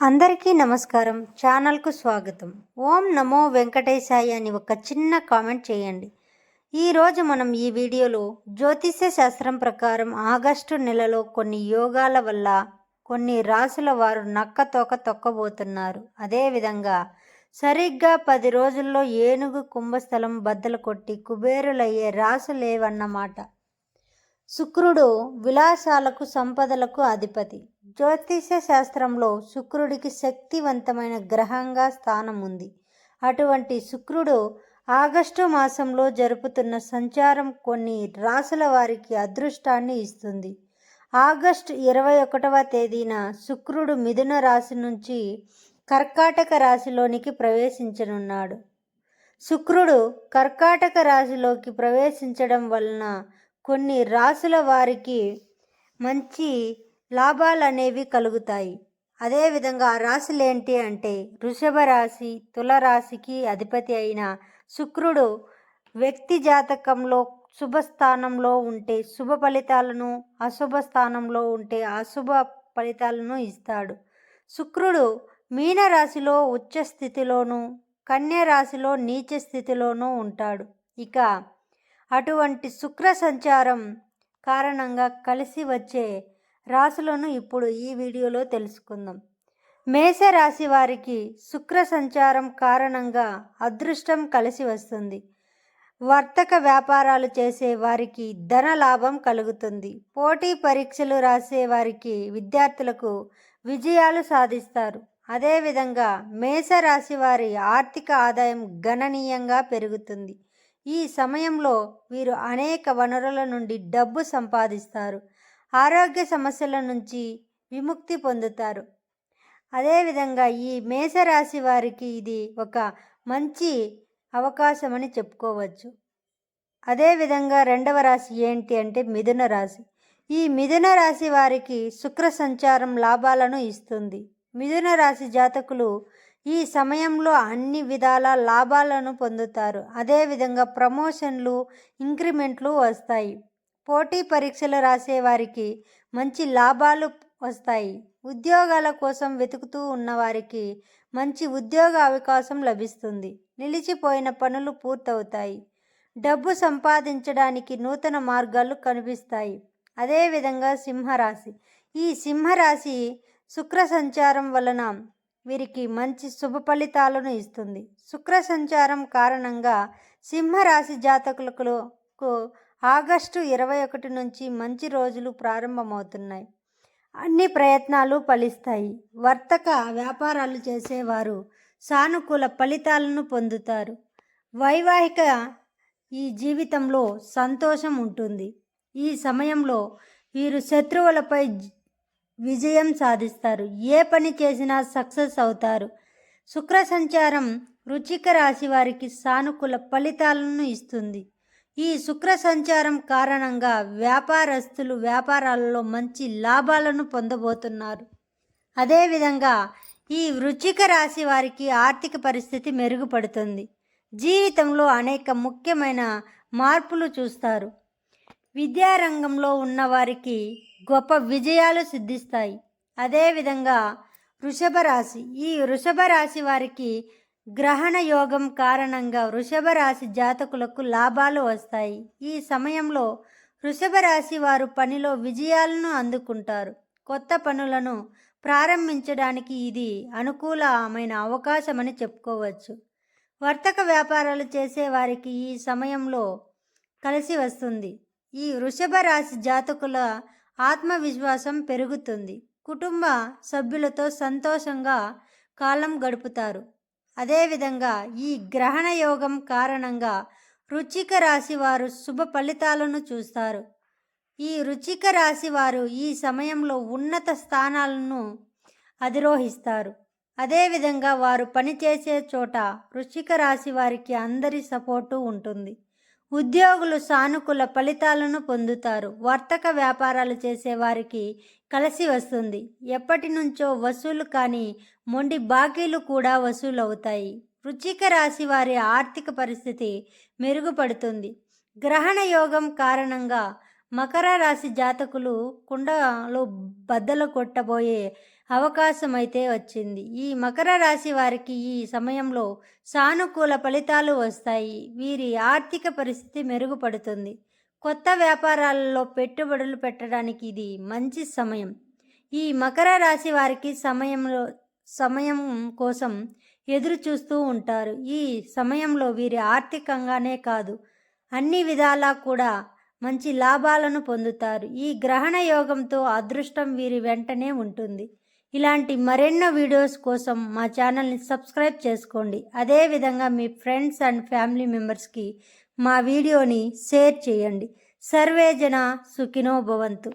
అందరికీ నమస్కారం. ఛానల్కు స్వాగతం. ఓం నమో వెంకటేశాయ అని ఒక చిన్న కామెంట్ చేయండి. ఈరోజు మనం ఈ వీడియోలో జ్యోతిష్య శాస్త్రం ప్రకారం ఆగస్టు నెలలో కొన్ని యోగాల వల్ల కొన్ని రాసుల వారు నక్క తోక తొక్కబోతున్నారు అదేవిధంగా సరిగ్గా పది రోజుల్లో ఏనుగు కుంభస్థలం బద్దలు కొట్టి కుబేరులయ్యే రాసులేవన్నమాట శుక్రుడు విలాసాలకు సంపదలకు అధిపతి. జ్యోతిష శాస్త్రంలో శుక్రుడికి శక్తివంతమైన గ్రహంగా స్థానం ఉంది అటువంటి శుక్రుడు ఆగస్టు మాసంలో జరుపుతున్న సంచారం కొన్ని రాసుల వారికి అదృష్టాన్ని ఇస్తుంది. ఆగస్టు ఇరవై ఒకటవ తేదీన శుక్రుడు మిథున రాశి నుంచి కర్కాటక రాశిలోనికి ప్రవేశించనున్నాడు. శుక్రుడు కర్కాటక రాశిలోకి ప్రవేశించడం వలన కొన్ని రాసుల వారికి మంచి లాభాలు అనేవి కలుగుతాయి అదేవిధంగా రాశులు ఏంటి అంటే వృషభ రాశి తులరాశికి అధిపతి అయిన శుక్రుడు వ్యక్తి జాతకంలో శుభ స్థానంలో ఉంటే శుభ ఫలితాలను అశుభ స్థానంలో ఉంటే అశుభ ఫలితాలను ఇస్తాడు. శుక్రుడు మీన రాశిలో ఉచ్చ స్థితిలోనూ కన్య రాశిలో నీచ స్థితిలోనూ ఉంటాడు. ఇక అటువంటి శుక్ర సంచారం కారణంగా కలిసి వచ్చే రాశులను ఇప్పుడు ఈ వీడియోలో తెలుసుకుందాం. మేషరాశి వారికి శుక్ర సంచారం కారణంగా అదృష్టం కలిసి వస్తుంది. వర్తక వ్యాపారాలు చేసే వారికి ధన లాభం కలుగుతుంది. పోటీ పరీక్షలు రాసే వారికి విద్యార్థులకు విజయాలు సాధిస్తారు. అదేవిధంగా మేషరాశి వారి ఆర్థిక ఆదాయం గణనీయంగా పెరుగుతుంది. ఈ సమయంలో వీరు అనేక వనరుల నుండి డబ్బు సంపాదిస్తారు. ఆరోగ్య సమస్యల నుంచి విముక్తి పొందుతారు. అదేవిధంగా ఈ మేషరాశి వారికి ఇది ఒక మంచి అవకాశం అని చెప్పుకోవచ్చు అదేవిధంగా రెండవ రాశి ఏంటి అంటే మిథున రాశి. ఈ మిథున రాశి వారికి శుక్ర సంచారం లాభాలను ఇస్తుంది. మిథున రాశి జాతకులు ఈ సమయంలో అన్ని విధాల లాభాలను పొందుతారు. అదేవిధంగా ప్రమోషన్లు ఇంక్రిమెంట్లు వస్తాయి. పోటీ పరీక్షలు రాసే వారికి మంచి లాభాలు వస్తాయి. ఉద్యోగాల కోసం వెతుకుతూ ఉన్నవారికి మంచి ఉద్యోగ అవకాశం లభిస్తుంది. నిలిచిపోయిన పనులు పూర్తవుతాయి. డబ్బు సంపాదించడానికి నూతన మార్గాలు కనిపిస్తాయి. అదేవిధంగా సింహరాశి. ఈ సింహరాశి శుక్ర సంచారం వలన వీరికి మంచి శుభ ఫలితాలను ఇస్తుంది. శుక్ర సంచారం కారణంగా సింహరాశి జాతకులకు ఆగస్టు ఇరవై ఒకటి నుంచి మంచి రోజులు ప్రారంభమవుతున్నాయి. అన్ని ప్రయత్నాలు ఫలిస్తాయి. వర్తక వ్యాపారాలు చేసేవారు సానుకూల ఫలితాలను పొందుతారు. వైవాహిక ఈ జీవితంలో సంతోషం ఉంటుంది. ఈ సమయంలో వీరు శత్రువులపై విజయం సాధిస్తారు. ఏ పని చేసినా సక్సెస్ అవుతారు. శుక్ర సంచారం రుచిక రాశి వారికి సానుకూల ఫలితాలను ఇస్తుంది. ఈ శుక్ర సంచారం కారణంగా వ్యాపారస్తులు వ్యాపారాలలో మంచి లాభాలను పొందబోతున్నారు. అదేవిధంగా ఈ వృచ్చిక రాశి వారికి ఆర్థిక పరిస్థితి మెరుగుపడుతుంది. జీవితంలో అనేక ముఖ్యమైన మార్పులు చూస్తారు. విద్యారంగంలో ఉన్నవారికి గొప్ప విజయాలు సిద్ధిస్తాయి. అదేవిధంగా వృషభ రాశి ఈ వృషభ రాశి వారికి గ్రహణ యోగం కారణంగా వృషభ రాశి జాతకులకు లాభాలు వస్తాయి. ఈ సమయంలో వృషభ రాశి వారు పనిలో విజయాలను అందుకుంటారు. కొత్త పనులను ప్రారంభించడానికి ఇది అనుకూలమైన అవకాశమని చెప్పుకోవచ్చు. వర్తక వ్యాపారాలు చేసేవారికి ఈ సమయంలో కలిసి వస్తుంది. ఈ వృషభ రాశి జాతకుల ఆత్మవిశ్వాసం పెరుగుతుంది. కుటుంబ సభ్యులతో సంతోషంగా కాలం గడుపుతారు. అదేవిధంగా ఈ గ్రహణ యోగం కారణంగా రుచిక రాశి వారు శుభ ఫలితాలను చూస్తారు. ఈ రుచిక రాశి వారు ఈ సమయంలో ఉన్నత స్థానాలను అధిరోహిస్తారు. అదేవిధంగా వారు పనిచేసే చోట వృశ్చిక రాశి వారికి అందరి సపోర్టు ఉంటుంది. ఉద్యోగులు సానుకూల ఫలితాలను పొందుతారు. వర్తక వ్యాపారాలు చేసే వారికి కలిసి వస్తుంది. ఎప్పటి నుంచో వసూలు కానీ మొండి బాకీలు కూడా వసూలు అవుతాయి వృచ్చిక రాశి వారి ఆర్థిక పరిస్థితి మెరుగుపడుతుంది. గ్రహణ యోగం కారణంగా మకర రాశి జాతకులు కుండలో బద్దలు కొట్టబోయే అవకాశం అయితే వచ్చింది. ఈ మకర రాశి వారికి ఈ సమయంలో సానుకూల ఫలితాలు వస్తాయి. వీరి ఆర్థిక పరిస్థితి మెరుగుపడుతుంది. కొత్త వ్యాపారాలలో పెట్టుబడులు పెట్టడానికి ఇది మంచి సమయం. ఈ మకర రాశి వారికి సమయంలో సమయం కోసం ఎదురు చూస్తూ ఉంటారు. ఈ సమయంలో వీరి ఆర్థికంగానే కాదు అన్ని విధాలా కూడా మంచి లాభాలను పొందుతారు. ఈ గ్రహణ యోగంతో అదృష్టం వీరి వెంటనే ఉంటుంది. ఇలాంటి మరెన్నో వీడియోస్ కోసం మా ఛానల్ని సబ్స్క్రైబ్ చేసుకోండి. అదేవిధంగా మీ ఫ్రెండ్స్ అండ్ ఫ్యామిలీ మెంబర్స్కి మా వీడియోని షేర్ చేయండి. సర్వే జన సుఖినో భవంతు.